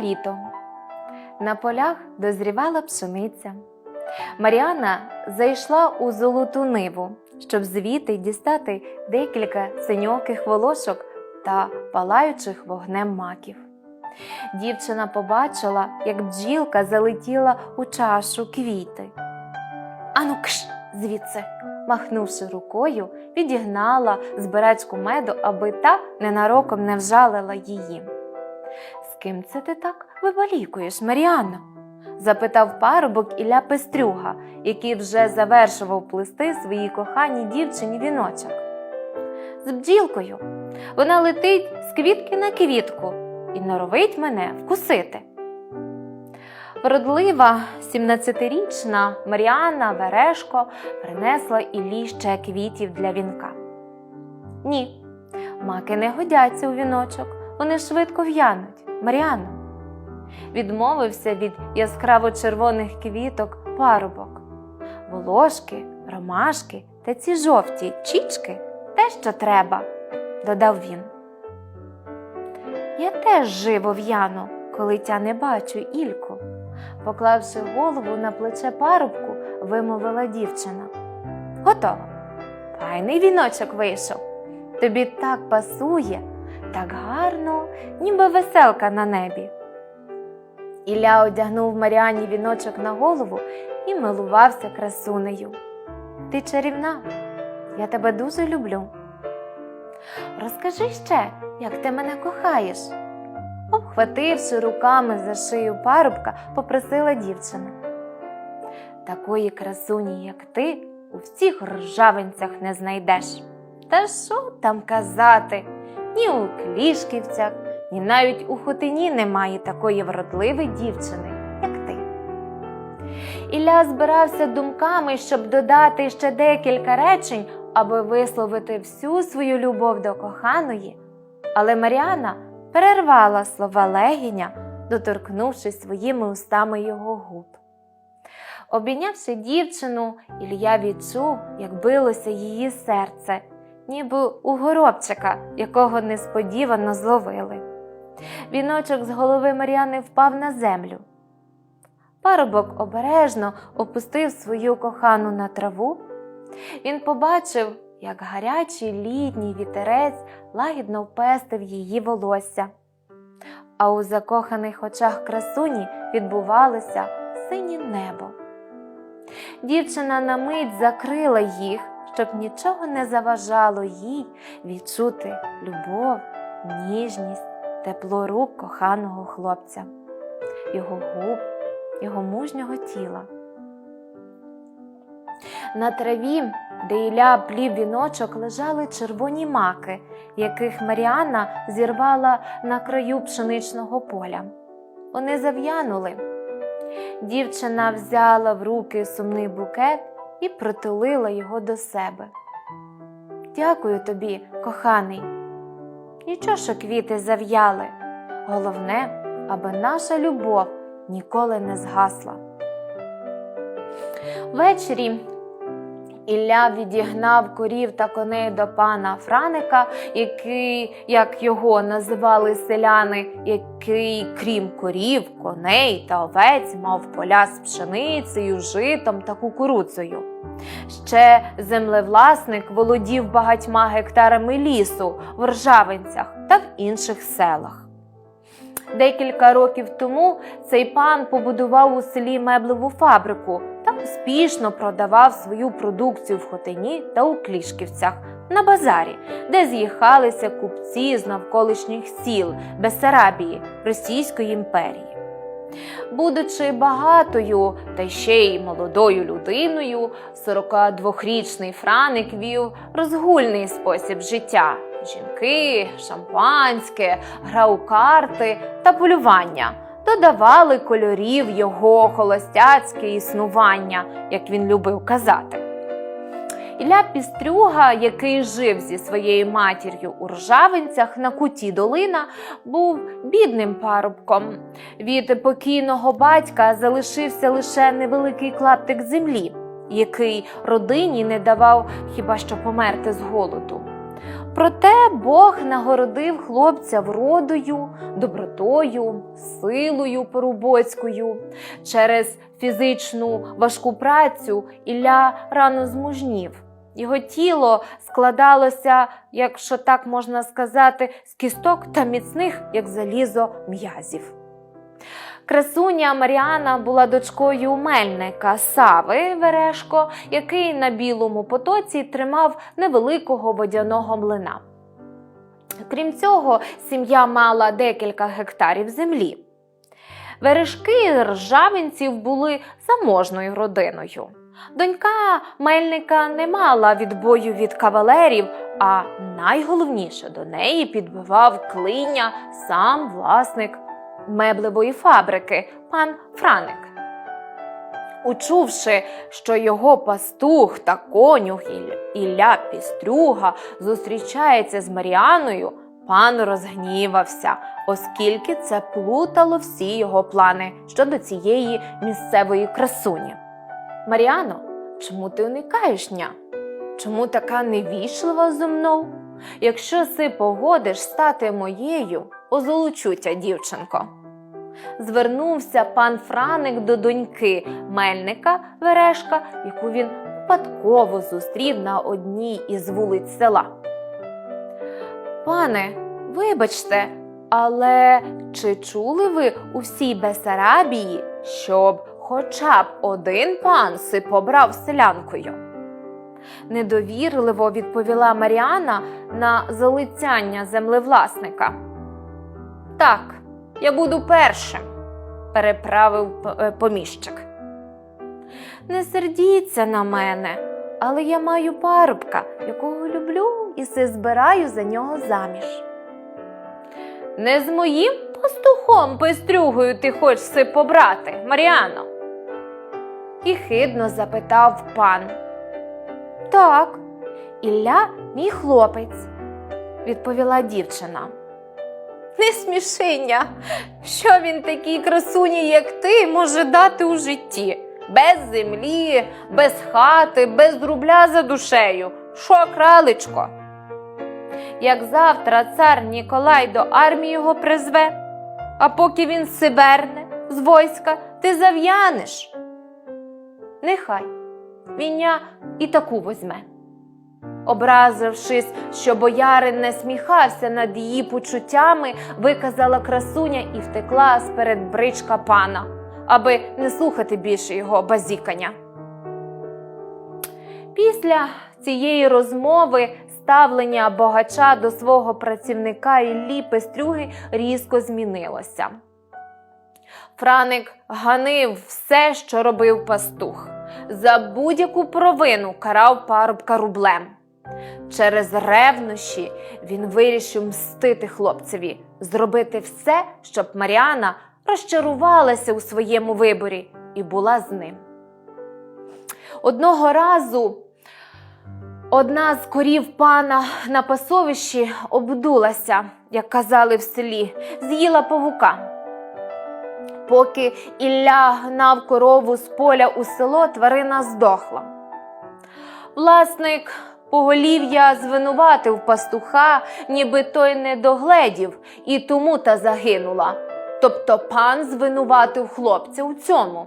Літо. На полях дозрівала пшениця. Маріана зайшла у золоту ниву, щоб звідти дістати декілька синьоких волошок та палаючих вогнем маків. Дівчина побачила, як бджілка залетіла у чашу квіти. Ану кш, звідси, махнувши рукою, відігнала збирачку меду, аби та ненароком не вжалила її. Ким це ти так вибалікуєш, Маріанно? запитав парубок Ілля Пестрюга, який вже завершував плести своїй коханій дівчині віночок. З бджілкою. Вона летить з квітки на квітку і норовить мене вкусити. Вродлива 17-річна Маріанна Верешко принесла Іллі ще квітів для вінка. Ні, маки не годяться у віночок, вони швидко в'януть. Маріанно. Відмовився від яскраво червоних квіток парубок. Волошки, ромашки та ці жовті чічки те, що треба, додав він. Я теж живо в'яну, коли тя не бачу Ільку. Поклавши голову на плече парубку, вимовила дівчина. Готово. Файний віночок вийшов. Тобі так пасує, так гарно, ніби веселка на небі. Ілля одягнув Маріані віночок на голову і милувався красунею. Ти чарівна, я тебе дуже люблю. Розкажи ще, як ти мене кохаєш. Обхвативши руками за шию парубка, попросила дівчина. Такої красуні, як ти, у всіх ржавинцях не знайдеш. Та що там казати? Ні у клішківцях, ні навіть у хотині немає такої вродливої дівчини, як ти. Ілля збирався думками, щоб додати ще декілька речень, аби висловити всю свою любов до коханої, але Маріана перервала слова легіня, доторкнувшись своїми устами його губ. Обійнявши дівчину, Ілля відчув, як билося її серце, ніби у горобчика, якого несподівано зловили. Віночок з голови Мар'яни впав на землю. Парубок обережно опустив свою кохану на траву. Він побачив, як гарячий літній вітерець лагідно впестив її волосся. А у закоханих очах красуні відбувалося синє небо. Дівчина на мить закрила їх, щоб нічого не заважало їй відчути любов, ніжність, тепло рук коханого хлопця, його губ, його мужнього тіла. На траві, де Ілля плів віночок, лежали червоні маки, яких Маріанна зірвала на краю пшеничного поля. Вони зав'янули. Дівчина взяла в руки сумний букет і притулила його до себе. Дякую тобі, коханий. Нічого, що квіти зав'яли. Головне, аби наша любов ніколи не згасла. Ввечері Ілля відігнав корів та коней до пана Франика, який, як його називали селяни, який, крім корів, коней та овець, мав поля з пшеницею, житом та кукурудзою. Ще землевласник володів багатьма гектарами лісу в Ржавинцях та в інших селах. Декілька років тому цей пан побудував у селі меблеву фабрику та успішно продавав свою продукцію в Хотині та у Клішківцях на базарі, де з'їхалися купці з навколишніх сіл Бесарабії Російської імперії. Будучи багатою та ще й молодою людиною, 42-річний Франик вів розгульний спосіб життя. Жінки, шампанське, гра у карти та полювання додавали кольорів його холостяцьке існування, як він любив казати. Ілля Пістрюга, який жив зі своєю матір'ю у Ржавинцях на куті долина, був бідним парубком. Від покійного батька залишився лише невеликий клаптик землі, який родині не давав хіба що померти з голоду. Проте Бог нагородив хлопця вродою, добротою, силою порубоцькою. Через фізичну важку працю Ілля рано змужнів. Його тіло складалося, якщо так можна сказати, з кісток та міцних, як залізо, м'язів. Красуня Маріана була дочкою мельника Сави Верешко, який на білому потоці тримав невеликого водяного млина. Крім цього, сім'я мала декілька гектарів землі. Верешки ржавинців були заможною родиною. Донька мельника не мала відбою від кавалерів, а найголовніше до неї підбивав клиня сам власник меблевої фабрики, пан Франик. Учувши, що його пастух та конюх Ілля- Пістрюга зустрічається з Маріаною, пан розгнівався, оскільки це плутало всі його плани щодо цієї місцевої красуні. Маріано, чому ти уникаєш ня? Чому така невічлива зо мною? Якщо си погодиш стати моєю, озолочу тя, дівчинко. Звернувся пан Франик до доньки мельника Верешка, яку він випадково зустрів на одній із вулиць села. Пане, вибачте, але чи чули ви у всій Бесарабії, щоб хоча б один пан си побрав селянкою? Недовірливо відповіла Маріана на залицяння землевласника. Так, я буду першим, переправив е, поміщик. Не сердіться на мене, але я маю парубка, якого люблю і се збираю за нього заміж. Не з моїм пастухом пестрюгою ти хочеш се побрати, Маріано? І хидно запитав пан. Так, Ілля мій хлопець, відповіла дівчина. Не смішиня, що він такій красуні, як ти, може дати у житті? Без землі, без хати, без рубля за душею. Що, кралечко? Як завтра цар Ніколай до армії його призве, а поки він сиберне з войська, ти зав'янеш. Нехай віня і таку возьме. Образившись, що боярин не сміхався над її почуттями, виказала красуня і втекла сперед бричка пана, аби не слухати більше його базікання. Після цієї розмови ставлення богача до свого працівника Іллі Пестрюги різко змінилося. Франик ганив все, що робив пастух. За будь-яку провину карав парубка рублем. Через ревнощі він вирішив мстити хлопцеві, зробити все, щоб Маріана розчарувалася у своєму виборі і була з ним. Одного разу одна з корів пана на пасовищі обдулася, як казали в селі, з'їла павука. Поки Ілля гнав корову з поля у село, тварина здохла. Власник поголів'я звинуватив пастуха, ніби той не догледів, і тому та загинула. Тобто пан звинуватив хлопця у цьому.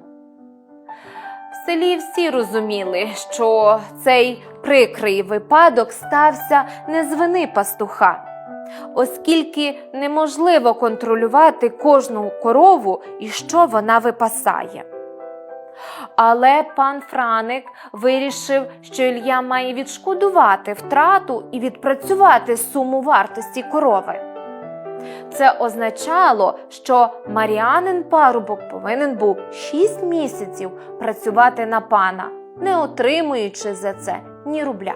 В селі всі розуміли, що цей прикрий випадок стався не з вини пастуха, оскільки неможливо контролювати кожну корову і що вона випасає. Але пан Франик вирішив, що Ілля має відшкодувати втрату і відпрацювати суму вартості корови. Це означало, що Маріанин парубок повинен був 6 місяців працювати на пана, не отримуючи за це ні рубля.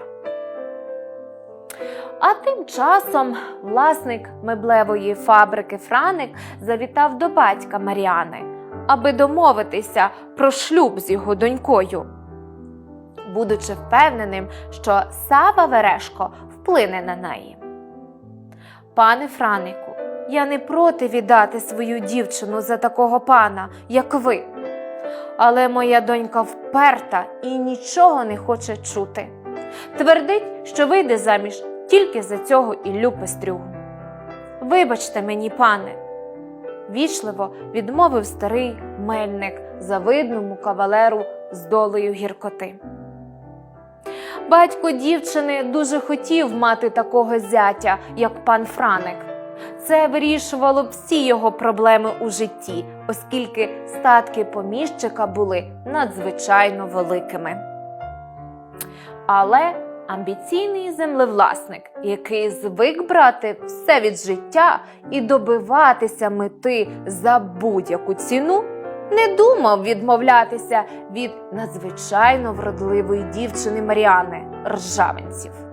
А тим часом власник меблевої фабрики Франик завітав до батька Маріани, аби домовитися про шлюб з його донькою. Будучи впевненим, що Сава Верешко вплине на неї. Пане Франику, я не проти віддати свою дівчину за такого пана, як ви. Але моя донька вперта і нічого не хоче чути. Твердить, що вийде заміж тільки за цього Іллю Пестрюгу. Вибачте мені, пане, вічливо відмовив старий мельник завидному кавалеру з долею гіркоти. Батько дівчини дуже хотів мати такого зятя, як пан Франик. Це вирішувало всі його проблеми у житті, оскільки статки поміщика були надзвичайно великими. Але амбіційний землевласник, який звик брати все від життя і добиватися мети за будь-яку ціну, не думав відмовлятися від надзвичайно вродливої дівчини Маріани Ржавенців.